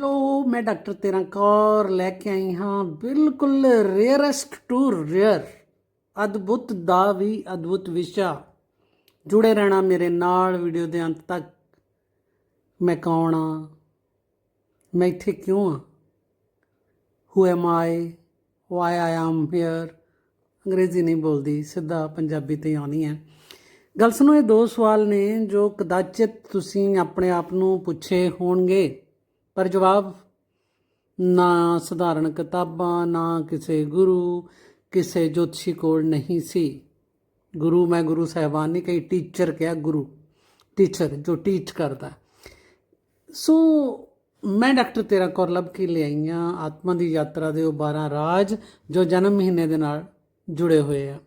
Hello, ਮੈਂ doctor ਤੇਰਾ ਕੌਰ ਲੈ ਕੇ ਆਈ ਹਾਂ। ਬਿਲਕੁਲ ਰੇਅਰੈਸਟ ਟੂ ਰੇਅਰ ਅਦਭੁਤ ਦਾ ਵੀ ਅਦਭੁਤ ਵਿਸ਼ਾ। ਜੁੜੇ ਰਹਿਣਾ ਮੇਰੇ ਨਾਲ ਵੀਡੀਓ ਦੇ ਅੰਤ ਤੱਕ। ਮੈਂ ਕੌਣ ਆ? ਮੈਂ ਇੱਥੇ ਕਿਉਂ ਆ? Who am I why I am here ਅੰਗਰੇਜ਼ੀ ਨਹੀਂ ਬੋਲਦੀ, ਸਿੱਧਾ ਪੰਜਾਬੀ ਤੇ ਆਉਣੀ ਹੈ। ਗੱਲ ਸੁਣੋ, ਇਹ ਦੋ ਸਵਾਲ ਨੇ ਜੋ ਕਦਾਚਿਤ ਤੁਸੀਂ ਆਪਣੇ ਆਪ ਨੂੰ ਪੁੱਛੇ ਹੋਣਗੇ। ਪਰ ਜਵਾਬ, ਨਾ ਸਧਾਰਨ ਕਿਤਾਬਾਂ, ਨਾ ਕਿਸੇ ਗੁਰੂ, ਕਿਸੇ ਜੋਤਸ਼ੀ ਕੋਲ ਨਹੀਂ ਸੀ। ਗੁਰੂ, ਮੈਂ ਗੁਰੂ ਸਾਹਿਬਾਨ ਨਹੀਂ ਕਈ ਟੀਚਰ ਕਿਹਾ ਗੁਰੂ। ਟੀਚਰ ਜੋ ਟੀਚ ਕਰਦਾ। ਸੋ ਮੈਂ ਡਾਕਟਰ ਤੇਰਾ ਕੌਰ ਲੱਭ ਕੇ ਲਿਆਈ ਹਾਂ ਆਤਮਾ ਦੀ ਯਾਤਰਾ ਦੇ ਉਹ 12 ਰਾਜ, ਜੋ ਜਨਮ ਮਹੀਨੇ ਦੇ ਨਾਲ ਜੁੜੇ ਹੋਏ ਆ।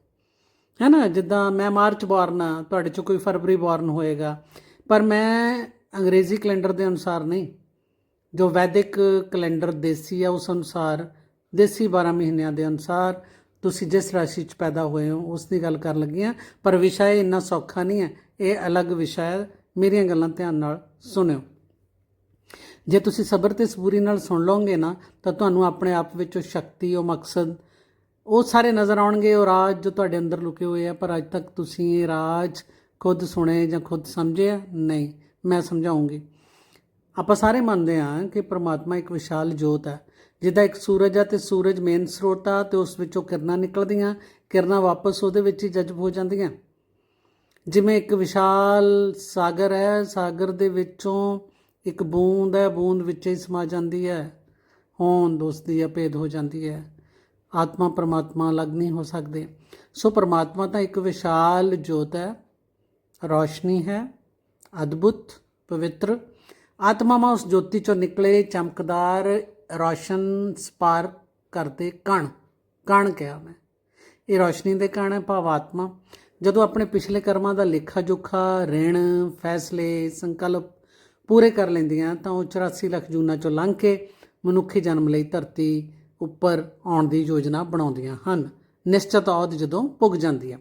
ਹੈ ਨਾ? ਜਿੱਦਾਂ ਮੈਂ ਮਾਰਚ ਬੋਰਨ ਆ ਤੁਹਾਡੇ ਚ ਕੋਈ ਫਰਵਰੀ ਬੋਰਨ ਹੋਏਗਾ। ਪਰ ਮੈਂ ਅੰਗਰੇਜ਼ੀ ਕੈਲੰਡਰ ਦੇ ਅਨੁਸਾਰ ਨਹੀਂ। ਜੋ ਵੈਦਿਕ ਕੈਲੰਡਰ ਦੇਸੀ ਆ, ਉਸ ਅਨੁਸਾਰ, ਦੇਸੀ 12 ਮਹੀਨਿਆਂ ਦੇ ਅਨੁਸਾਰ ਤੁਸੀਂ ਜਿਸ ਰਾਸ਼ੀ 'ਚ ਪੈਦਾ ਹੋਏ ਹੋ, ਉਸ ਦੀ ਗੱਲ ਕਰਨ ਲੱਗੀ ਹਾਂ। ਪਰ ਵਿਸ਼ਾ ਇਹ ਇੰਨਾ ਸੌਖਾ ਨਹੀਂ ਹੈ। ਇਹ ਅਲੱਗ ਵਿਸ਼ਾ ਹੈ। ਮੇਰੀਆਂ ਗੱਲਾਂ ਧਿਆਨ ਨਾਲ ਸੁਣਿਓ। ਜੇ ਤੁਸੀਂ ਸਬਰ ਤੇ ਸਬੂਰੀ ਨਾਲ ਸੁਣ ਲਓਗੇ ਨਾ, ਤਾਂ ਤੁਹਾਨੂੰ ਆਪਣੇ ਆਪ ਵਿੱਚ ਉਹ ਸ਼ਕਤੀ, ਉਹ ਮਕਸਦ, ਉਹ ਸਾਰੇ ਨਜ਼ਰ ਆਉਣਗੇ। ਉਹ ਰਾਜ ਜੋ ਤੁਹਾਡੇ ਅੰਦਰ ਲੁਕੇ ਹੋਏ ਆ, ਪਰ ਅੱਜ ਤੱਕ ਤੁਸੀਂ ਇਹ ਰਾਜ ਖੁਦ ਸੁਣੇ ਜਾਂ ਖੁਦ ਸਮਝੇ ਨਹੀਂ, ਮੈਂ ਸਮਝਾਉਂਗੀ। ਆਪਾਂ ਸਾਰੇ ਮੰਨਦੇ ਹਾਂ ਕਿ ਪ੍ਰਮਾਤਮਾ ਇੱਕ ਵਿਸ਼ਾਲ ਜੋਤ ਹੈ। ਜਿੱਦਾਂ ਇੱਕ ਸੂਰਜ ਆ ਤੇ ਸੂਰਜ ਮੇਨ ਸਰੋਤ ਆ ਤੇ ਉਸ ਵਿੱਚੋਂ ਕਿਰਨਾਂ ਨਿਕਲਦੀਆਂ, ਕਿਰਨਾਂ ਵਾਪਸ ਉਹਦੇ ਵਿੱਚ ਹੀ ਜਜ਼ਬ ਹੋ ਜਾਂਦੀਆਂ। ਜਿਵੇਂ ਇੱਕ ਵਿਸ਼ਾਲ ਸਾਗਰ ਹੈ, ਸਾਗਰ ਦੇ ਵਿੱਚੋਂ ਇੱਕ ਬੂੰਦ ਹੈ, ਬੂੰਦ ਵਿੱਚ ਹੀ ਸਮਾ ਜਾਂਦੀ ਹੈ। ਹੋਂਦ ਉਸ ਦੀ ਅਭੇਦ ਹੋ ਜਾਂਦੀ ਹੈ। ਆਤਮਾ ਪਰਮਾਤਮਾ ਅਲੱਗ ਨਹੀਂ ਹੋ ਸਕਦੇ। ਸੋ ਪਰਮਾਤਮਾ ਤਾਂ ਇੱਕ ਵਿਸ਼ਾਲ ਜੋਤ ਹੈ। ਰੋਸ਼ਨੀ ਹੈ, ਅਦਭੁਤ, ਪਵਿੱਤਰ। ਆਤਮਾਵਾਂ ਉਸ ਜੋਤੀ ਚੋਂ ਨਿਕਲੇ, ਚਮਕਦਾਰ ਰੌਸ਼ਨ ਸਪਾਰਕ ਕਰਦੇ ਕਣ। ਕਣ ਕਿਹਾ ਮੈਂ। ਇਹ ਰੌਸ਼ਨੀ ਦੇ ਕਣ ਹੈ, ਭਾਵ ਆਤਮਾ। ਜਦੋਂ ਆਪਣੇ ਪਿਛਲੇ ਕਰਮਾਂ ਦਾ ਲੇਖਾ ਜੋਖਾ ਰਿਣ, ਫੈਸਲੇ, ਸੰਕਲਪ ਪੂਰੇ ਕਰ ਲੈਂਦੀਆਂ, ਤਾਂ ਉਹ 84 ਲੱਖ ਜੂਨਾਂ ਚੋਂ ਲੰਘ ਕੇ ਮਨੁੱਖੀ ਜਨਮ ਲਈ ਧਰਤੀ ਉੱਪਰ ਆਉਣ ਦੀ ਯੋਜਨਾ ਬਣਾਉਂਦੀਆਂ ਹਨ। ਨਿਸ਼ਚਿਤ ਔਦ ਜਦੋਂ ਪੁੱਗ ਜਾਂਦੀ ਹੈ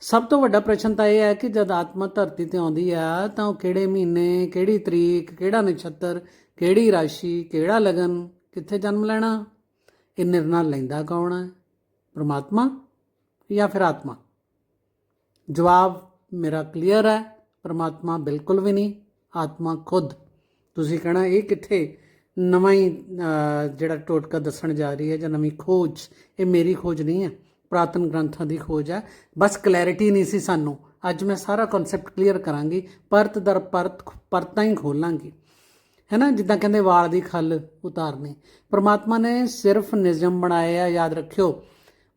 ਸਭ ਤੋਂ ਵੱਡਾ ਪ੍ਰਸ਼ਨ ਤਾਂ ਇਹ ਹੈ ਕਿ ਜਦ ਆਤਮਾ ਧਰਤੀ ਤੇ ਆਉਂਦੀ ਆ, ਤਾਂ ਉਹ ਕਿਹੜੇ ਮਹੀਨੇ, ਕਿਹੜੀ ਤਰੀਕ, ਕਿਹੜਾ ਨਛੱਤਰ, ਕਿਹੜੀ ਰਾਸ਼ੀ, ਕਿਹੜਾ ਲਗਨ, ਕਿੱਥੇ ਜਨਮ ਲੈਣਾ? ਇਹ ਨਿਰਣਾ ਲੈਂਦਾ ਕੌਣ ਹੈ? ਪ੍ਰਮਾਤਮਾ ਜਾਂ ਫਿਰ ਆਤਮਾ? ਜਵਾਬ ਮੇਰਾ ਕਲੀਅਰ ਹੈ, ਪ੍ਰਮਾਤਮਾ ਬਿਲਕੁਲ ਵੀ ਨਹੀਂ, ਆਤਮਾ ਖੁਦ। ਤੁਸੀਂ ਕਹਣਾ ਇਹ ਕਿੱਥੇ? ਨਵਾਂ ਹੀ ਜਿਹੜਾ ਟੋਟਕਾ ਦੱਸਣ ਜਾ ਰਹੀ ਹੈ ਜਾਂ ਨਵੀਂ ਖੋਜ, ਇਹ ਮੇਰੀ ਖੋਜ ਨਹੀਂ ਹੈ। ਪ੍ਰਾਤਨ ਗ੍ਰੰਥਾਂ ਦੀ ਖੋਜ ਹੈ। ਬਸ ਕਲੈਰਿਟੀ ਨਹੀਂ ਸੀ ਸਾਨੂੰ। ਅੱਜ ਮੈਂ ਸਾਰਾ ਕਨਸੈਪਟ ਕਲੀਅਰ ਕਰਾਂਗੀ। ਪਰਤ ਦਰ ਪਰਤ ਪਰਤਾਂ ਹੀ ਖੋਲਾਂਗੀ। ਹੈ ਨਾ ਜਿੱਦਾਂ ਕਹਿੰਦੇ ਵਾਲ ਦੀ ਖੱਲ ਉਤਾਰਨੀ। ਪ੍ਰਮਾਤਮਾ ਨੇ ਸਿਰਫ ਨਿਯਮ ਬਣਾਏ ਆ, ਯਾਦ ਰੱਖਿਓ।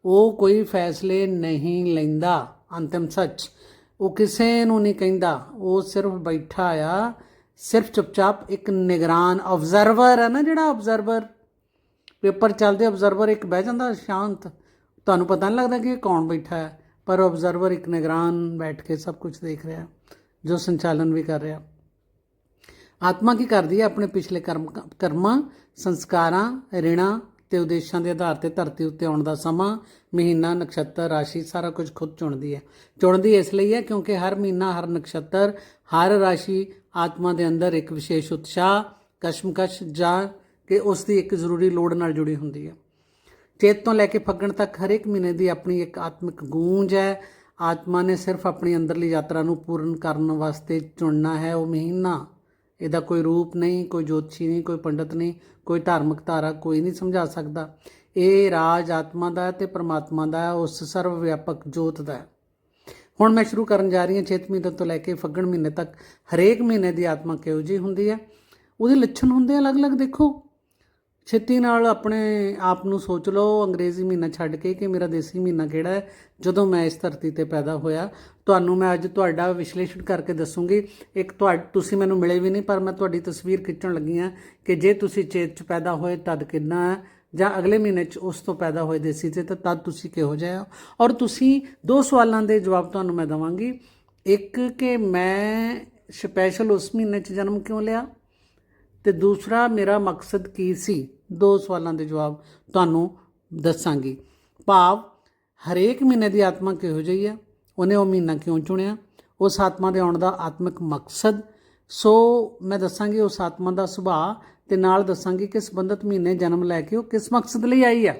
ਉਹ ਕੋਈ ਫੈਸਲੇ ਨਹੀਂ ਲੈਂਦਾ। ਅੰਤਿਮ ਸੱਚ। ਉਹ ਕਿਸੇ ਨੂੰ ਨਹੀਂ ਕਹਿੰਦਾ। ਉਹ ਸਿਰਫ ਬੈਠਾ ਆ। ਸਿਰਫ ਚੁੱਪਚਾਪ ਇੱਕ ਨਿਗਰਾਨ ਆਬਜ਼ਰਵਰ ਹੈ ਨਾ ਜਿਹੜਾ ਆਬਜ਼ਰਵਰ ਪੇਪਰ ਚੱਲਦੇ ਆਬਜ਼ਰਵਰ ਇੱਕ ਬਹਿ ਜਾਂਦਾ ਸ਼ਾਂਤ। ਤੁਹਾਨੂੰ ਪਤਾ ਨਹੀਂ ਲੱਗਦਾ ਕਿ ਇਹ ਕੌਣ ਬੈਠਾ ਹੈ, ਪਰ ਆਬਜ਼ਰਵਰ ਇੱਕ ਨਿਗਰਾਨ ਬੈਠ ਕੇ ਸਭ ਕੁਝ ਦੇਖ ਰਿਹਾ, ਜੋ ਸੰਚਾਲਨ ਵੀ ਕਰ ਰਿਹਾ। ਆਤਮਾ ਕੀ ਕਰਦੀ ਹੈ? ਆਪਣੇ ਪਿਛਲੇ ਕਰਮ, ਕਰਮਾਂ, ਸੰਸਕਾਰਾਂ, ਰਿਣਾ ਤੇ ਉਦੇਸ਼ਾਂ ਦੇ ਆਧਾਰ ਤੇ ਧਰਤੀ ਉੱਤੇ ਆਉਣ ਦਾ ਸਮਾਂ, ਮਹੀਨਾ, ਨਕਸ਼ਤਰ, ਰਾਸ਼ੀ, ਸਾਰਾ ਕੁਝ ਖੁਦ ਚੁਣਦੀ ਹੈ। ਚੁਣਦੀ ਇਸ ਲਈ ਹੈ ਕਿਉਂਕਿ ਹਰ ਮਹੀਨਾ, ਹਰ ਨਕਸ਼ਤਰ, ਹਰ ਰਾਸ਼ੀ ਆਤਮਾ ਦੇ ਅੰਦਰ ਇੱਕ ਵਿਸ਼ੇਸ਼ ਉਤਸ਼ਾਹ, ਕਸ਼ਮਕਸ਼ ਜਾਂ ਕਿ ਉਸ ਦੀ ਇੱਕ ਜ਼ਰੂਰੀ ਲੋੜ ਨਾਲ ਜੁੜੀ ਹੁੰਦੀ ਹੈ। ਚੇਤ ਤੋਂ ਲੈ ਕੇ ਫੱਗਣ ਤੱਕ ਹਰੇਕ ਮਹੀਨੇ ਦੀ ਆਪਣੀ ਇੱਕ ਆਤਮਿਕ ਗੂੰਜ ਹੈ। ਆਤਮਾ ਨੇ ਸਿਰਫ ਆਪਣੀ ਅੰਦਰਲੀ ਯਾਤਰਾ ਨੂੰ ਪੂਰਨ ਕਰਨ ਵਾਸਤੇ ਚੁਣਨਾ ਹੈ। ਉਹ ਮਹੀਨਾ ਇਹਦਾ ਕੋਈ ਰੂਪ ਨਹੀਂ, ਕੋਈ ਜੋਤਸ਼ੀ ਨਹੀਂ, ਕੋਈ ਪੰਡਤ ਨਹੀਂ, ਕੋਈ ਧਾਰਮਿਕ ਧਾਰਾ ਕੋਈ ਨਹੀਂ ਸਮਝਾ ਸਕਦਾ। ਇਹ ਰਾਜ ਆਤਮਾ ਦਾ ਹੈ ਤੇ ਪ੍ਰਮਾਤਮਾ ਦਾ ਉਸ ਸਰਵ ਵਿਆਪਕ ਜੋਤ ਦਾ ਹੁਣ ਮੈਂ ਸ਼ੁਰੂ ਕਰਨ ਜਾ ਰਹੀ ਹਾਂ ਚੇਤ ਮਹੀਨੇ ਤੋਂ ਲੈ ਕੇ ਫੱਗਣ ਮਹੀਨੇ ਤੱਕ। ਹਰੇਕ ਮਹੀਨੇ ਦੀ ਆਤਮਾ ਕਿਹੋ ਜਿਹੀ ਹੁੰਦੀ ਹੈ? ਉਹਦੇ ਲੱਛਣ ਹੁੰਦੇ ਆ ਅਲੱਗ-ਅਲੱਗ ਦੇਖੋ। ਛੇਤੀ ਨਾਲ ਆਪਣੇ ਆਪ ਨੂੰ ਸੋਚ ਲਓ, ਅੰਗਰੇਜ਼ੀ ਮਹੀਨਾ ਛੱਡ ਕੇ ਕਿ ਮੇਰਾ ਦੇਸੀ ਮਹੀਨਾ ਕਿਹੜਾ ਹੈ? ਜਦੋਂ ਮੈਂ ਇਸ ਧਰਤੀ ਤੇ ਪੈਦਾ ਹੋਇਆ, ਤੁਹਾਨੂੰ ਮੈਂ ਅੱਜ ਤੁਹਾਡਾ ਵਿਸ਼ਲੇਸ਼ਣ ਕਰਕੇ ਦੱਸੂਗੀ। ਇੱਕ ਤੁਹਾ, ਤੁਸੀਂ ਮੈਨੂੰ ਮਿਲੇ ਵੀ ਨਹੀਂ, ਪਰ ਮੈਂ ਤੁਹਾਡੀ ਤਸਵੀਰ ਖਿੱਚਣ ਲੱਗੀ ਹਾਂ ਕਿ ਜੇ ਤੁਸੀਂ ਚੇਤ ਚ ਪੈਦਾ ਹੋਏ, ਤਦ ਕਿੰਨਾ ਹੈ? ਜਾਂ ਅਗਲੇ ਮਹੀਨੇ ਚ ਉਸ ਤੋਂ ਪੈਦਾ ਹੋਏ ਦੇਸੀ ਤੇ, ਤਾਂ ਤਦ ਤੁਸੀਂ ਕਿਹੋ ਜਿਹੇ ਹੋ? ਔਰ ਤੁਸੀਂ ਦੋ ਸਵਾਲਾਂ ਦੇ ਜਵਾਬ ਤੁਹਾਨੂੰ ਮੈਂ ਦਵਾਂਗੀ। ਇੱਕ ਕਿ ਮੈਂ ਸਪੈਸ਼ਲ ਉਸ ਮਹੀਨੇ ਚ ਜਨਮ ਕਿਉਂ ਲਿਆ? ਤੇ ਦੂਸਰਾ ਮੇਰਾ ਮਕਸਦ ਕੀ ਸੀ? ਦੋ ਸਵਾਲਾਂ ਦੇ ਜਵਾਬ ਤੁਹਾਨੂੰ ਦੱਸਾਂਗੀ। ਭਾਵ, ਹਰੇਕ ਮਹੀਨੇ ਦੀ ਆਤਮਾ ਕਿਹੋ ਜਿਹੀ ਆ? ਉਹਨੇ ਉਹ ਮਹੀਨਾ ਕਿਉਂ ਚੁਣਿਆ? ਉਸ ਆਤਮਾ ਦੇ ਆਉਣ ਦਾ ਆਤਮਿਕ ਮਕਸਦ? ਸੋ ਮੈਂ ਦੱਸਾਂਗੀ ਉਸ ਆਤਮਾ ਦਾ ਸੁਭਾਅ ਤੇ ਨਾਲ ਦੱਸਾਂਗੀ ਕਿ ਸੰਬੰਧਿਤ ਮਹੀਨੇ ਜਨਮ ਲੈ ਕੇ ਉਹ ਕਿਸ ਮਕਸਦ ਲਈ ਆਈ ਆ।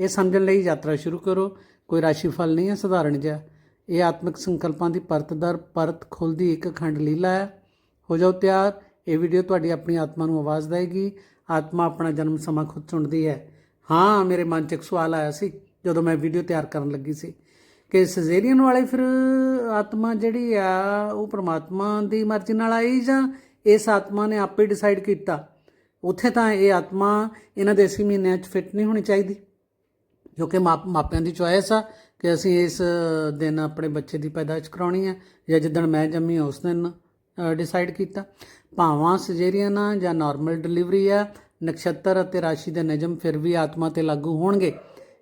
ਇਹ ਸਮਝਣ ਲਈ ਯਾਤਰਾ ਸ਼ੁਰੂ ਕਰੋ। ਕੋਈ ਰਾਸ਼ੀਫਲ ਨਹੀਂ ਹੈ, ਸਧਾਰਨ ਜਿਹਾ। ਇਹ ਆਤਮਿਕ ਸੰਕਲਪਾਂ ਦੀ ਪਰਤ ਦਰ ਪਰਤ ਖੁੱਲਦੀ ਇੱਕ ਅਖੰਡ ਲੀਲਾ ਹੈ। ਹੋ ਜਾਓ ਤਿਆਰ। ਇਹ ਵੀਡੀਓ ਤੁਹਾਡੀ ਆਪਣੀ ਆਤਮਾ ਨੂੰ ਆਵਾਜ਼ ਦੇਗੀ ਆਤਮਾ ਆਪਣਾ ਜਨਮ ਸਮਾਂ ਖੁਦ ਚੁਣਦੀ ਹੈ। ਹਾਂ, ਮੇਰੇ ਮਨ 'ਚ ਇੱਕ ਸਵਾਲ ਆਇਆ ਸੀ, ਜਦੋਂ ਮੈਂ ਵੀਡੀਓ ਤਿਆਰ ਕਰਨ ਲੱਗੀ ਸੀ ਕਿ ਸਜ਼ੇਰੀਅਨ ਵਾਲੇ ਫਿਰ ਆਤਮਾ ਜਿਹੜੀ ਆ, ਉਹ ਪ੍ਰਮਾਤਮਾ ਦੀ ਮਰਜ਼ੀ ਨਾਲ ਆਈ ਜਾਂ ਇਸ ਆਤਮਾ ਨੇ ਆਪੇ ਡਿਸਾਈਡ ਕੀਤਾ? ਉੱਥੇ ਤਾਂ ਇਹ ਆਤਮਾ ਇਹਨਾਂ ਦੇਸੀ ਮਹੀਨਿਆਂ 'ਚ ਫਿੱਟ ਨਹੀਂ ਹੋਣੀ ਚਾਹੀਦੀ। ਜੋ ਕਿ ਮਾਪਿਆਂ ਦੀ ਚੁਆਇਸ ਆ ਕਿ ਅਸੀਂ ਇਸ ਦਿਨ ਆਪਣੇ ਬੱਚੇ ਦੀ ਪੈਦਾਇਸ਼ ਕਰਾਉਣੀ ਹੈ ਜਾਂ ਜਿੱਦਣ ਮੈਂ ਜੰਮੀ ਉਸ ਦਿਨ ਡਿਸਾਈਡ ਕੀਤਾ। ਭਾਵਾਂ ਸਜੇਰੀਅਨ ਆ ਜਾਂ ਨਾਰਮਲ ਡਿਲੀਵਰੀ ਆ, ਨਕਸ਼ਤਰ ਅਤੇ ਰਾਸ਼ੀ ਦੇ ਨਿਯਮ ਫਿਰ ਵੀ ਆਤਮਾ ਤੇ ਲਾਗੂ ਹੋਣਗੇ।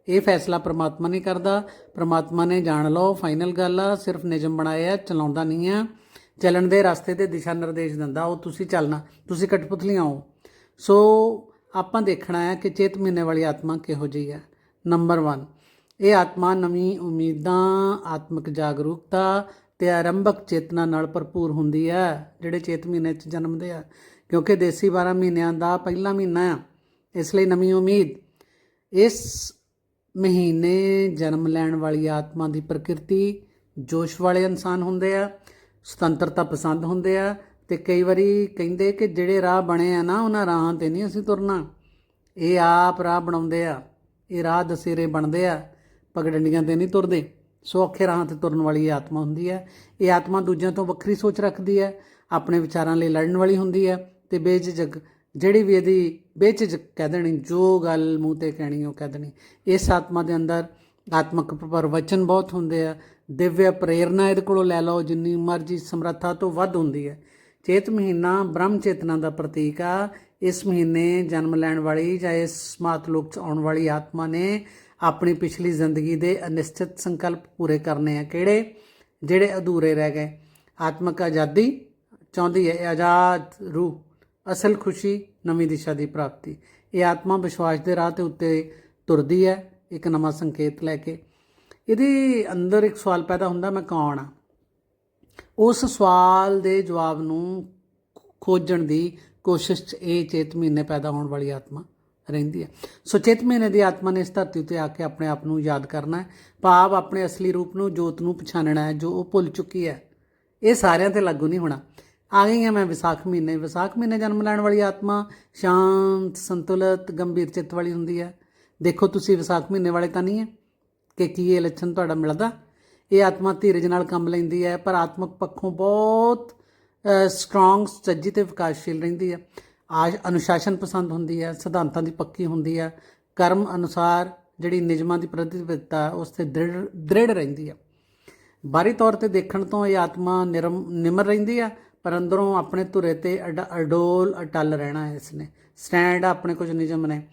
ਇਹ ਫੈਸਲਾ ਪ੍ਰਮਾਤਮਾ ਨਹੀਂ ਕਰਦਾ। ਪ੍ਰਮਾਤਮਾ ਨੇ ਜਾਣ ਲਓ ਫਾਈਨਲ ਗੱਲ ਆ, ਸਿਰਫ ਨਿਯਮ ਬਣਾਏ ਆ, ਚਲਾਉਂਦਾ ਨਹੀਂ ਆ। ਚੱਲਣ ਦੇ ਰਸਤੇ ਤੇ ਦਿਸ਼ਾ ਨਿਰਦੇਸ਼ ਦਿੰਦਾ, ਉਹ ਤੁਸੀਂ ਚੱਲਣਾ, ਤੁਸੀਂ ਕਠਪੁਤਲੀਆਂ ਹੋ ਸੋ ਆਪਾਂ ਦੇਖਣਾ ਹੈ ਕਿ ਚੇਤ ਮਹੀਨੇ ਵਾਲੀ ਆਤਮਾ ਕਿਹੋ ਜਿਹੀ ਹੈ ਨੰਬਰ 1 ਇਹ ਆਤਮਾ ਨਵੀਂ ਉਮੀਦਾਂ, ਆਤਮਿਕ ਜਾਗਰੂਕਤਾ ਤੇ ਆਰੰਭਕ ਚੇਤਨਾ ਨਾਲ ਭਰਪੂਰ ਹੁੰਦੀ ਹੈ, ਜਿਹੜੇ ਚੇਤ ਮਹੀਨੇ 'ਚ ਜਨਮਦੇ ਆ। ਕਿਉਂਕਿ ਦੇਸੀ 12 ਮਹੀਨਿਆਂ ਦਾ ਪਹਿਲਾ ਮਹੀਨਾ ਆ। ਇਸ ਲਈ ਨਵੀਂ ਉਮੀਦ। ਇਸ ਮਹੀਨੇ ਜਨਮ ਲੈਣ ਵਾਲੀ ਆਤਮਾ ਦੀ ਪ੍ਰਕਿਰਤੀ ਜੋਸ਼ ਵਾਲੇ ਇਨਸਾਨ ਹੁੰਦੇ ਆ, ਸੁਤੰਤਰਤਾ ਪਸੰਦ ਹੁੰਦੇ ਆ ਤੇ ਕਈ ਵਾਰੀ ਕਹਿੰਦੇ ਕਿ ਜਿਹੜੇ ਰਾਹ ਬਣੇ ਆ ਨਾ, ਉਹਨਾਂ ਰਾਹਾਂ ਤੇ ਨਹੀਂ ਅਸੀਂ ਤੁਰਨਾ। ਇਹ ਆਪ ਰਾਹ ਬਣਾਉਂਦੇ ਆ। ਇਹ ਰਾਹ ਦਸੇਰੇ ਬਣਦੇ ਆ, ਪਗਡੰਡੀਆਂ ਤੇ ਨਹੀਂ ਤੁਰਦੇ। ਸੋ ਔਖੇ ਰਾਹਾਂ ਤੇ ਤੁਰਨ ਵਾਲੀ ਇਹ ਆਤਮਾ ਹੁੰਦੀ ਹੈ। ਇਹ ਆਤਮਾ ਦੂਜਿਆਂ ਤੋਂ ਵੱਖਰੀ ਸੋਚ ਰੱਖਦੀ ਹੈ, ਆਪਣੇ ਵਿਚਾਰਾਂ ਲਈ ਲੜਨ ਵਾਲੀ ਹੁੰਦੀ ਹੈ ਤੇ ਬੇਝਿਜਕ, ਜਿਹੜੀ ਵੀ ਇਹਦੀ ਬੇਝਿਜਕ ਕਹਿ ਦੇਣੀ, ਜੋ ਗੱਲ ਮੂੰਹ ਤੇ ਕਹਿਣੀ, ਉਹ ਕਹਿ ਦੇਣੀ। ਇਸ ਆਤਮਾ ਦੇ ਅੰਦਰ ਆਤਮਕ ਪ੍ਰਵਚਨ ਬਹੁਤ ਹੁੰਦੇ ਆ। ਦਿਵਯ ਪ੍ਰੇਰਨਾ ਇਹਦੇ ਕੋਲੋਂ ਲੈ ਲਓ, ਜਿੰਨੀ ਮਰਜ਼ੀ ਸਮਰੱਥਾ ਤੋਂ ਵੱਧ ਹੁੰਦੀ ਹੈ। ਚੇਤ ਮਹੀਨਾ ਬ੍ਰਹਮ ਚੇਤਨਾ ਦਾ ਪ੍ਰਤੀਕ ਆ। ਇਸ ਮਹੀਨੇ ਜਨਮ ਲੈਣ ਵਾਲੀ ਜਾਂ ਇਸ ਸਮਾਤ ਲੋਕ ਚ ਆਉਣ ਵਾਲੀ ਆਤਮਾ ਨੇ ਆਪਣੀ ਪਿਛਲੀ ਜ਼ਿੰਦਗੀ ਦੇ ਅਨਿਸ਼ਚਿਤ ਸੰਕਲਪ ਪੂਰੇ ਕਰਨੇ ਆ। ਕਿਹੜੇ? ਜਿਹੜੇ ਅਧੂਰੇ ਰਹਿ ਗਏ। ਆਤਮਕ ਆਜ਼ਾਦੀ ਚਾਹੁੰਦੀ ਹੈ। ਇਹ ਆਜ਼ਾਦ ਰੂਹ, ਅਸਲ ਖੁਸ਼ੀ, ਨਵੀਂ ਦਿਸ਼ਾ ਦੀ ਪ੍ਰਾਪਤੀ। ਇਹ ਆਤਮਾ ਵਿਸ਼ਵਾਸ ਦੇ ਰਾਹ ਤੇ ਉੱਤੇ ਤੁਰਦੀ ਹੈ। ਇੱਕ ਨਵਾਂ ਸੰਕੇਤ ਲੈ ਕੇ। ਇਹਦੇ ਅੰਦਰ ਇੱਕ ਸਵਾਲ ਪੈਦਾ ਹੁੰਦਾ, ਮੈਂ ਕੌਣ ਆ? ਉਸ ਸਵਾਲ ਦੇ ਜਵਾਬ ਨੂੰ ਖੋਜਣ ਦੀ ਕੋਸ਼ਿਸ਼ 'ਚ ਇਹ ਚੇਤ ਮਹੀਨੇ ਪੈਦਾ ਹੋਣ ਵਾਲੀ ਆਤਮਾ। ਰਹਿੰਦੀ ਹੈ। ਸੁਚੇਤ ਮਹੀਨੇ ਦੀ ਆਤਮਾ ਨੇ ਇਸ ਧਰਤੀ ਉਤੇ ਆ ਕੇ ਆਪਣੇ ਆਪ ਨੂੰ ਯਾਦ ਕਰਨਾ ਹੈ। ਭਾਵ ਆਪਣੇ ਅਸਲੀ ਰੂਪ ਨੂੰ, ਜੋਤ ਨੂੰ ਪਛਾਣਨਾ ਹੈ, ਜੋ ਉਹ ਭੁੱਲ ਚੁੱਕੀ ਹੈ। ਇਹ ਸਾਰਿਆਂ ਤੇ ਲਾਗੂ ਨਹੀਂ ਹੋਣਾ। ਆ ਗਈ ਹਾਂ ਮੈਂ ਵਿਸਾਖ ਮਹੀਨੇ। ਵਿਸਾਖ ਮਹੀਨੇ ਜਨਮ ਲੈਣ ਵਾਲੀ ਆਤਮਾ ਸ਼ਾਂਤ, ਸੰਤੁਲਿਤ, ਗੰਭੀਰ ਚਿੱਤ ਵਾਲੀ ਹੁੰਦੀ ਹੈ। ਦੇਖੋ, ਤੁਸੀਂ ਵਿਸਾਖ ਮਹੀਨੇ ਵਾਲੇ ਤਾਂ ਨਹੀਂ ਹੈ ਕਿ ਕੀ ਇਹ ਲੱਛਣ ਤੁਹਾਡਾ ਮਿਲਦਾ? ਇਹ ਆਤਮਾ ਧੀਰਜ ਨਾਲ ਕੰਮ ਲੈਂਦੀ ਹੈ, ਪਰ ਆਤਮਕ ਪੱਖੋਂ ਬਹੁਤ ਸਟਰੋਂਗ ਸੱਜੀ ਤੇ ਵਿਕਾਸਸ਼ੀਲ ਰਹਿੰਦੀ ਹੈ। ਆਜ ਅਨੁਸ਼ਾਸਨ ਪਸੰਦ ਹੁੰਦੀ ਹੈ, ਸਿਧਾਂਤਾਂ ਦੀ ਪੱਕੀ ਹੁੰਦੀ ਹੈ, ਕਰਮ ਅਨੁਸਾਰ ਜਿਹੜੀ ਨਿਯਮਾਂ ਦੀ ਪ੍ਰਤੀਬੱਧਤਾ ਉਸ ਤੇ ਦ੍ਰਿੜ ਦ੍ਰਿੜ ਰਹਿੰਦੀ ਹੈ। ਬਾਹਰੀ ਤੌਰ ਤੇ ਦੇਖਣ ਤੋਂ ਇਹ ਆਤਮਾ ਨਿਰਮ, ਨਿਮਰ ਰਹਿੰਦੀ ਆ ਪਰ ਅੰਦਰੋਂ ਆਪਣੇ ਧੁਰੇ ਤੇ ਅਡ- ਅਡੋਲ, ਅਟਲ ਰਹਿਣਾ ਹੈ ਇਸਨੇ ਸਟੈਂਡ ਆਪਣੇ ਕੁਝ ਨਿਯਮ ਨੇ।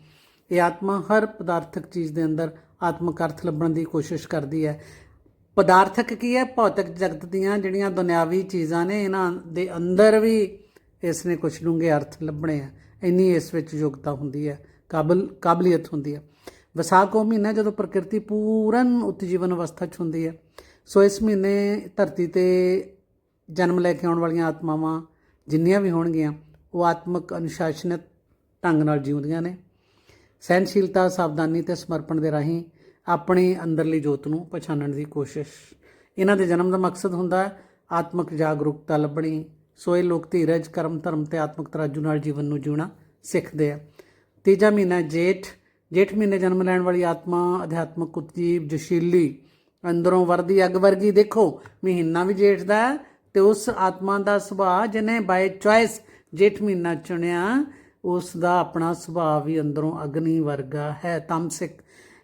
ਇਹ ਆਤਮਾ ਹਰ ਪਦਾਰਥਕ ਚੀਜ਼ ਦੇ ਅੰਦਰ ਆਤਮਕ ਅਰਥ ਲੱਭਣ ਦੀ ਕੋਸ਼ਿਸ਼ ਕਰਦੀ ਹੈ। ਪਦਾਰਥਕ ਕੀ ਹੈ? ਭੌਤਿਕ ਜਗਤ ਦੀਆਂ ਜਿਹੜੀਆਂ ਦੁਨਿਆਵੀ ਚੀਜ਼ਾਂ ਨੇ, ਇਹਨਾਂ ਦੇ ਅੰਦਰ ਵੀ ਇਸ ਨੇ ਕੁਝ ਡੂੰਘੇ ਅਰਥ ਲੱਭਣੇ ਆ। ਇੰਨੀ ਇਸ ਵਿੱਚ ਯੋਗਤਾ ਹੁੰਦੀ ਹੈ ਕਾਬਲ, ਕਾਬਲੀਅਤ ਹੁੰਦੀ ਹੈ ਵਿਸਾਖ ਉਹ ਮਹੀਨਾ ਜਦੋਂ ਪ੍ਰਕਿਰਤੀ ਪੂਰਨ ਉਤਜੀਵਨ ਅਵਸਥਾ 'ਚ ਹੁੰਦੀ ਹੈ ਸੋ ਇਸ ਮਹੀਨੇ ਧਰਤੀ ਤੇ ਜਨਮ ਲੈ ਕੇ ਆਉਣ ਵਾਲੀਆਂ ਆਤਮਾਵਾਂ ਜਿੰਨੀਆਂ ਵੀ ਹੋਣਗੀਆਂ, ਉਹ ਆਤਮਿਕ ਅਨੁਸ਼ਾਸਨਿਤ ਢੰਗ ਨਾਲ ਜਿਉਂਦੀਆਂ ਨੇ। ਸਹਿਨਸ਼ੀਲਤਾ ਸਾਵਧਾਨੀ ਤੇ ਸਮਰਪਣ ਦੇ ਰਾਹੀਂ ਆਪਣੀ ਅੰਦਰਲੀ ਜੋਤ ਨੂੰ ਪਛਾਣਨ ਦੀ ਕੋਸ਼ਿਸ਼। ਇਹਨਾਂ ਦੇ ਜਨਮ ਦਾ ਮਕਸਦ ਹੁੰਦਾ ਹੈ ਆਤਮਿਕ ਜਾਗਰੂਕਤਾ ਲੱਭਣੀ ਸੋ ਇਹ ਲੋਕ ਧੀਰਜ, ਕਰਮ, ਧਰਮ ਤੇ ਆਤਮਿਕ ਤਰਾਜੂ ਨਾਲ ਜੀਵਨ ਨੂੰ ਜਿਉਣਾ ਸਿੱਖਦੇ ਆ। ਤੀਜਾ ਮਹੀਨਾ ਜੇਠ। ਜੇਠ ਮਹੀਨੇ ਜਨਮ ਲੈਣ ਵਾਲੀ ਆਤਮਾ, ਅਧਿਆਤਮਕ ਉਤਜੀਵ ਜਸ਼ੀਲੀ, ਅੰਦਰੋਂ ਵਰਦੀ, ਅੱਗ ਵਰਗੀ, ਦੇਖੋ, ਮਹੀਨਾ ਵੀ ਜੇਠ ਦਾ ਹੈ ਤੇ ਉਸ ਆਤਮਾ ਦਾ ਸੁਭਾਅ ਜਿਹਨੇ ਬਾਈ ਚੁਆਇਸ ਜੇਠ ਮਹੀਨਾ ਚੁਣਿਆ, ਉਸ ਦਾ ਆਪਣਾ ਸੁਭਾਅ ਵੀ ਅੰਦਰੋਂ ਅਗਨੀ ਵਰਗਾ ਹੈ ਤਮਸਿਕ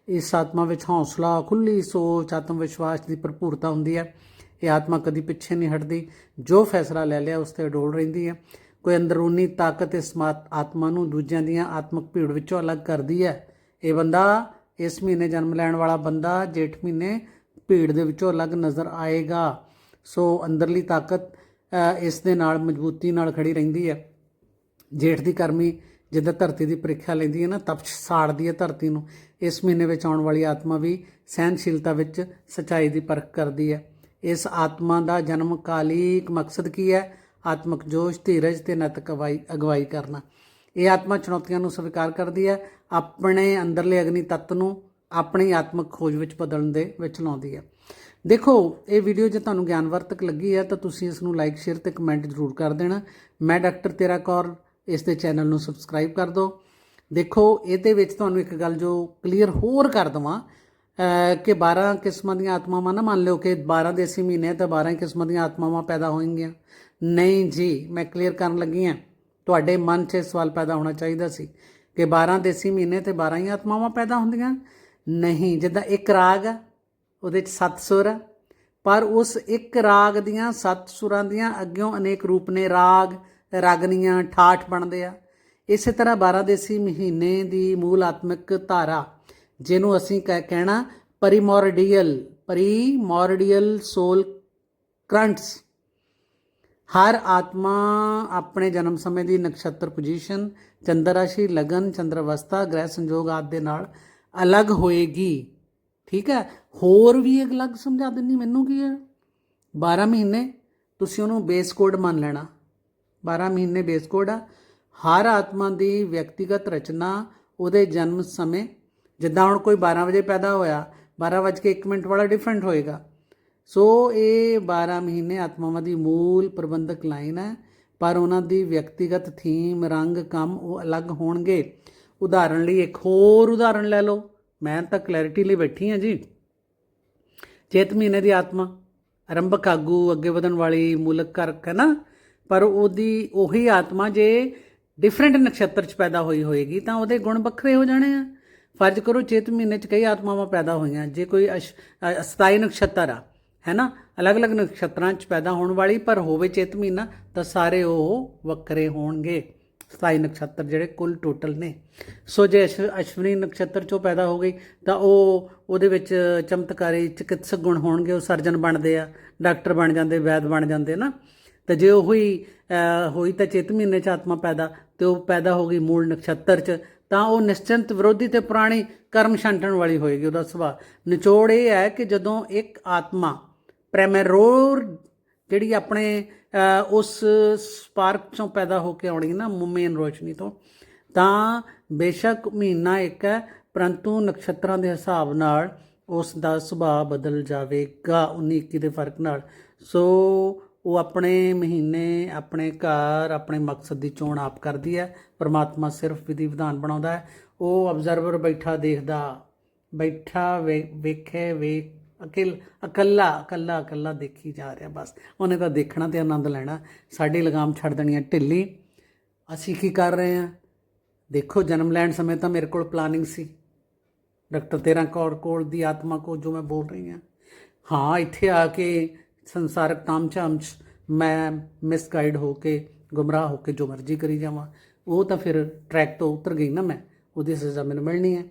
ਇਸ ਆਤਮਾ ਵਿੱਚ ਹੌਸਲਾ, ਖੁੱਲੀ ਸੋਚ, ਆਤਮ ਵਿਸ਼ਵਾਸ ਦੀ ਭਰਪੂਰਤਾ ਹੁੰਦੀ ਹੈ। ਇਹ ਆਤਮਾ ਕਦੀ ਪਿੱਛੇ ਨਹੀਂ ਹਟਦੀ। ਜੋ ਫੈਸਲਾ ਲੈ ਲਿਆ, ਉਸ ਤੇ ਅਡੋਲ ਰਹਿੰਦੀ ਹੈ। ਕੋਈ ਅੰਦਰੂਨੀ ਤਾਕਤ ਇਸ ਮਾਤ, ਆਤਮਾ ਨੂੰ ਦੂਜਿਆਂ ਦੀਆਂ ਆਤਮਿਕ ਭੀੜ ਵਿੱਚੋਂ ਅਲੱਗ ਕਰਦੀ ਹੈ। ਇਹ ਬੰਦਾ ਇਸ ਮਹੀਨੇ ਜਨਮ ਲੈਣ ਵਾਲਾ ਬੰਦਾ, ਜੇਠ ਮਹੀਨੇ ਭੀੜ ਦੇ ਵਿੱਚੋਂ ਅਲੱਗ ਨਜ਼ਰ ਆਏਗਾ। ਸੋ ਅੰਦਰਲੀ ਤਾਕਤ ਇਸ ਦੇ ਨਾਲ ਮਜ਼ਬੂਤੀ ਨਾਲ ਖੜੀ ਰਹਿੰਦੀ ਹੈ। ਜੇਠ ਦੀ ਕਰਮੀ ਜਿੱਦਾਂ ਧਰਤੀ ਦੀ ਪ੍ਰੀਖਿਆ ਲੈਂਦੀ ਹੈ ਨਾ, ਤਪਸ਼ ਸਾੜਦੀ ਹੈ ਧਰਤੀ ਨੂੰ। ਇਸ ਮਹੀਨੇ ਵਿੱਚ ਆਉਣ ਵਾਲੀ ਆਤਮਾ ਵੀ ਸਹਿਨਸ਼ੀਲਤਾ ਵਿੱਚ ਸਚਾਈ ਦੀ ਪਰਖ ਕਰਦੀ ਹੈ। ਇਸ ਆਤਮਾ ਦਾ ਜਨਮ ਕਾਲਿਕ ਮਕਸਦ ਕੀ ਹੈ? ਆਤਮਕ ਜੋਸ਼, ਧੀਰਜ ਤੇ ਨੈਤਿਕ ਅਗਵਾਈ ਅਗਵਾਈ ਕਰਨਾ। ਇਹ ਆਤਮਾ ਚੁਣੌਤੀਆਂ ਨੂੰ ਸਵੀਕਾਰ ਕਰਦੀ ਹੈ। ਆਪਣੇ ਅੰਦਰਲੇ ਅਗਨੀ ਤੱਤ ਨੂੰ ਆਪਣੀ ਆਤਮਕ ਖੋਜ ਵਿੱਚ ਬਦਲਣ ਦੇ ਵਿੱਚ ਲਾਉਂਦੀ ਹੈ। ਦੇਖੋ, ਇਹ ਵੀਡੀਓ ਜੇ ਤੁਹਾਨੂੰ ਗਿਆਨਵਰਤਕ ਲੱਗੀ ਹੈ, ਤਾਂ ਤੁਸੀਂ ਇਸ ਨੂੰ ਲਾਈਕ ਸ਼ੇਅਰ ਤੇ ਕਮੈਂਟ ਜ਼ਰੂਰ ਕਰ ਦੇਣਾ। ਮੈਂ ਡਾਕਟਰ ਤੇਰਾ ਕੌਰ, ਇਸ ਦੇ ਚੈਨਲ ਨੂੰ ਸਬਸਕ੍ਰਾਈਬ ਕਰ ਦਿਓ। ਦੇਖੋ, ਇਹਦੇ ਵਿੱਚ ਤੁਹਾਨੂੰ ਇੱਕ ਗੱਲ ਜੋ ਕਲੀਅਰ ਹੋਰ ਕਰ ਦਵਾਂ ਕਿ 12 ਕਿਸਮਾਂ ਦੀਆਂ ਆਤਮਾਵਾਂ ਨਾ ਮੰਨ ਲਿਓ ਕਿ 12 ਦੇਸੀ ਮਹੀਨੇ ਤਾਂ 12 ਕਿਸਮਾਂ ਦੀਆਂ ਆਤਮਾਵਾਂ ਪੈਦਾ ਹੋਣਗੀਆਂ ਨਹੀਂ ਜੀ, ਮੈਂ ਕਲੀਅਰ ਕਰਨ ਲੱਗੀ ਹਾਂ। ਤੁਹਾਡੇ ਮਨ 'ਚ ਇਹ ਸਵਾਲ ਪੈਦਾ ਹੋਣਾ ਚਾਹੀਦਾ ਸੀ ਕਿ 12 ਦੇਸੀ ਮਹੀਨੇ ਤੇ 12 ਹੀ ਆਤਮਾਵਾਂ ਪੈਦਾ ਹੁੰਦੀਆਂ? ਨਹੀਂ, ਜਿੱਦਾਂ ਇੱਕ ਰਾਗ ਆ, ਉਹਦੇ 'ਚ ਸੱਤ ਸੁਰ ਆ। ਪਰ ਉਸ ਇੱਕ ਰਾਗ ਦੀਆਂ ਸੱਤ ਸੁਰਾਂ ਦੀਆਂ ਅੱਗਿਓਂ ਅਨੇਕ ਰੂਪ ਨੇ, ਰਾਗ, ਰਾਗਨੀਆਂ, ਠਾਠ ਬਣਦੇ ਆ। ਇਸੇ ਤਰ੍ਹਾਂ 12 ਦੇਸੀ ਮਹੀਨੇ ਦੀ ਮੂਲ ਆਤਮਿਕ ਧਾਰਾ ਜਿਹਨੂੰ ਅਸੀਂ ਕਹਿ- ਕਹਿਣਾ ਪਰੀਮੋਰਡੀਅਲ ਪਰੀਮੋਰਡੀਅਲ ਸੋਲ ਕਰੰਟਸ। ਹਰ ਆਤਮਾ ਆਪਣੇ ਜਨਮ ਸਮੇਂ ਦੀ ਨਕਸ਼ਤਰ ਪੋਜੀਸ਼ਨ ਚੰਦਰ ਰਾਸ਼ੀ ਲਗਨ ਚੰਦਰ ਅਵਸਥਾ ਗ੍ਰਹਿ ਸੰਜੋਗ ਆਦਿ ਦੇ ਨਾਲ ਅਲੱਗ ਹੋਏਗੀ। ਠੀਕ ਹੈ? ਹੋਰ ਵੀ ਇੱਕ ਅਲੱਗ ਸਮਝਾ ਦਿੰਨੀ ਮੈਨੂੰ ਕੀ ਹੈ? 12 ਮਹੀਨੇ, ਤੁਸੀਂ ਉਹਨੂੰ ਬੇਸ ਕੋਡ ਮੰਨ ਲੈਣਾ। 12 ਮਹੀਨੇ ਬੇਸ ਕੋਡ ਆ। ਹਰ ਆਤਮਾ ਦੀ ਵਿਅਕਤੀਗਤ ਰਚਨਾ, ਉਹਦੇ ਜਨਮ ਸਮੇਂ ਜਿੱਦਾਂ ਹੁਣ ਕੋਈ 12 ਵਜੇ ਪੈਦਾ ਹੋਇਆ 12 ਵਜੇ ਕੇ 1 ਮਿੰਟ ਵਾਲਾ ਡਿਫਰੈਂਟ ਹੋਏਗਾ। ਸੋ ਇਹ 12 ਮਹੀਨੇ ਆਤਮਾਵਾਂ ਦੀ ਮੂਲ ਪ੍ਰਬੰਧਕ ਲਾਈਨ ਹੈ, ਪਰ ਉਹਨਾਂ ਦੀ ਵਿਅਕਤੀਗਤ ਥੀਮ ਰੰਗ, ਕੰਮ ਉਹ ਅਲੱਗ ਹੋਣਗੇ। ਉਦਾਹਰਣ ਲਈ ਇੱਕ ਹੋਰ ਉਦਾਹਰਣ ਲੈ ਲਓ। ਮੈਂ ਤਾਂ ਕਲੈਰਿਟੀ ਲਈ ਬੈਠੀ ਹਾਂ ਜੀ। ਚੇਤ ਮਹੀਨੇ ਦੀ ਆਤਮਾ ਆਰੰਭਕ ਆਗੂ ਅੱਗੇ ਵਧਣ ਵਾਲੀ ਮੂਲਕ ਕਰਕ ਹੈ ਨਾ? ਪਰ ਉਹਦੀ ਉਹੀ ਆਤਮਾ ਜੇ ਡਿਫਰੈਂਟ ਨਕਸ਼ਤਰ 'ਚ ਪੈਦਾ ਹੋਈ ਹੋਏਗੀ, ਤਾਂ ਉਹਦੇ ਗੁਣ ਵੱਖਰੇ ਹੋ ਜਾਣੇ ਆ। ਫਰਜ਼ ਕਰੋ ਚੇਤ ਮਹੀਨੇ 'ਚ ਕਈ ਆਤਮਾਵਾਂ ਪੈਦਾ ਹੋਈਆਂ। ਜੇ ਕੋਈ ਅਸ਼- ਅ, 27 ਨਕਸ਼ਤਰ ਆ ਹੈ ਨਾ ਅਲੱਗ-ਅਲੱਗ ਨਕਸ਼ਤਰਾਂ 'ਚ ਪੈਦਾ ਹੋਣ ਵਾਲੀ ਪਰ ਹੋਵੇ ਚੇਤ ਮਹੀਨਾ ਤਾਂ ਸਾਰੇ ਉਹ ਵੱਖਰੇ ਹੋਣਗੇ। 27 ਨਕਸ਼ਤਰ ਜਿਹੜੇ ਕੁੱਲ ਟੋਟਲ ਨੇ। ਸੋ ਜੇ ਅਸ਼- ਅਸ਼ਵਨੀ ਨਕਸ਼ਤਰ 'ਚੋਂ ਪੈਦਾ ਹੋ ਗਈ ਤਾਂ ਉਹ ਉਹਦੇ ਵਿੱਚ ਚਮਤਕਾਰੀ ਚਿਕਿਤਸਕ ਗੁਣ ਹੋਣਗੇ ਉਹ ਸਰਜਨ ਬਣਦੇ ਆ ਡਾਕਟਰ ਬਣ ਜਾਂਦੇ ਵੈਦ ਬਣ ਜਾਂਦੇ ਨਾ? ਤੇ ਜੇ ਉਹੀ ਅਹ, ਹੋਈ ਤਾਂ ਚੇਤ ਮਹੀਨੇ 'ਚ ਆਤਮਾ ਪੈਦਾ ਤੇ ਉਹ ਪੈਦਾ ਹੋ ਗਈ ਮੂਲ ਨਕਸ਼ਤਰ 'ਚ ਤਾਂ ਉਹ ਨਿਸ਼ਚਿੰਤ ਵਿਰੋਧੀ ਤੇ ਪੁਰਾਣੀ ਕਰਮ ਛਾਂਟਣ ਵਾਲੀ ਹੋਏਗੀ ਉਹਦਾ ਸੁਭਾਅ। ਨਿਚੋੜ ਇਹ ਹੈ ਕਿ ਜਦੋਂ ਇੱਕ ਆਤਮਾ ਪ੍ਰੈਮੇਰੋਰ ਜਿਹੜੀ ਆਪਣੇ ਉਸ ਸਪਾਰਕ ਚੋਂ ਪੈਦਾ ਹੋ ਕੇ ਆਉਣੀ ਨਾ ਮੁਮੇਨ ਰੋਸ਼ਨੀ ਤੋਂ, ਤਾਂ ਬੇਸ਼ੱਕ ਮਹੀਨਾ ਇੱਕ ਹੈ, ਪਰੰਤੂ ਨਕਸ਼ਤਰਾਂ ਦੇ ਹਿਸਾਬ ਨਾਲ ਉਸ ਦਾ ਸੁਭਾਅ ਬਦਲ ਜਾਵੇਗਾ 19 21 ਦੇ ਫ਼ਰਕ ਨਾਲ। ਸੋ ਉਹ ਆਪਣੇ ਮਹੀਨੇ, ਆਪਣੇ ਘਰ, ਆਪਣੇ ਮਕਸਦ ਦੀ ਚੋਣ ਆਪ ਕਰਦੀ ਹੈ। ਪਰਮਾਤਮਾ ਸਿਰਫ ਵਿਧੀ ਵਿਧਾਨ ਬਣਾਉਂਦਾ ਹੈ। ਉਹ ਅਬਜ਼ਰਵਰ ਬੈਠਾ ਦੇਖਦਾ, ਬੈਠਾ ਵੇ- ਵੇਖੇ ਵੇਖ ਅਕਲ, ਇਕੱਲਾ ਇਕੱਲਾ ਇਕੱਲਾ ਦੇਖੀ ਜਾ ਰਿਹਾ ਬਸ। ਉਹਨੇ ਤਾਂ ਦੇਖਣਾ ਤੇ ਆਨੰਦ ਲੈਣਾ। ਸਾਡੀ ਲਗਾਮ ਛੱਡ ਦੇਣੀ ਹੈ ਢਿੱਲੀ। ਅਸੀਂ ਕੀ ਕਰ ਰਹੇ ਹਾਂ? ਦੇਖੋ, ਜਨਮ ਲੈਣ ਸਮੇਂ ਤਾਂ ਮੇਰੇ ਕੋਲ ਪਲਾਨਿੰਗ ਸੀ। ਡਾਕਟਰ ਤੇਰਾ ਕੌਰ ਕੋਲ ਦੀ ਆਤਮਾ ਕੋ ਜੋ ਮੈਂ ਬੋਲ ਰਹੀ ਹਾਂ। ਹਾਂ, ਇੱਥੇ ਆ ਕੇ ਸੰਸਾਰਕ ਤਾਮਝਾਮ 'ਚ ਮੈਂ ਮਿਸਗਾਈਡ ਹੋ ਕੇ, ਗੁੰਮਰਾਹ ਹੋ ਕੇ ਜੋ ਮਰਜ਼ੀ ਕਰੀ ਜਾਵਾਂ, ਉਹ ਤਾਂ ਫਿਰ ਟਰੈਕ ਤੋਂ ਉਤਰ ਗਈ ਨਾ ਮੈਂ, ਉਹਦੀ ਸਜ਼ਾ ਮੈਨੂੰ ਮਿਲਣੀ ਹੈ।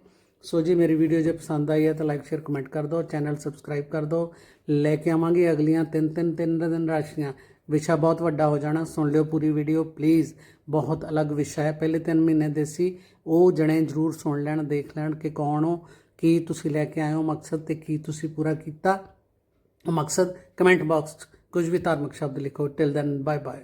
ਸੋ ਜੀ ਮੇਰੀ ਵੀਡੀਓ ਜੇ ਪਸੰਦ ਆਈ ਹੈ ਤਾਂ ਲਾਈਕ ਸ਼ੇਅਰ ਕਮੈਂਟ ਕਰ ਦਿਓ ਚੈਨਲ ਸਬਸਕ੍ਰਾਈਬ ਕਰ ਦਿਓ। ਲੈ ਕੇ ਆਵਾਂਗੇ ਅਗਲੀਆਂ ਤਿੰਨ ਤਿੰਨ ਤਿੰਨ ਦਿਨ ਰਾਸ਼ੀਆਂ। ਵਿਸ਼ਾ ਬਹੁਤ ਵੱਡਾ ਹੋ ਜਾਣਾ, ਸੁਣ ਲਿਓ ਪੂਰੀ ਵੀਡੀਓ ਪਲੀਜ਼ ਬਹੁਤ ਅਲੱਗ ਵਿਸ਼ਾ ਹੈ, ਪਹਿਲੇ 3 ਮਹੀਨੇ ਦੇ ਸੀ ਉਹ ਜਣੇ ਜ਼ਰੂਰ ਸੁਣ ਲੈਣ, ਦੇਖ ਲੈਣ ਕਿ ਕੌਣ ਹੋ, ਕੀ ਤੁਸੀਂ ਲੈ ਕੇ ਆਏ ਹੋ ਮਕਸਦ ਤੇ ਕੀ ਤੁਸੀਂ ਪੂਰਾ ਕੀਤਾ। ਮਕਸਦ ਕਮੈਂਟ ਬਾਕਸ 'ਚ ਕੁਝ ਵੀ ਧਾਰਮਿਕ ਸ਼ਬਦ ਲਿਖੋ। Till then bye bye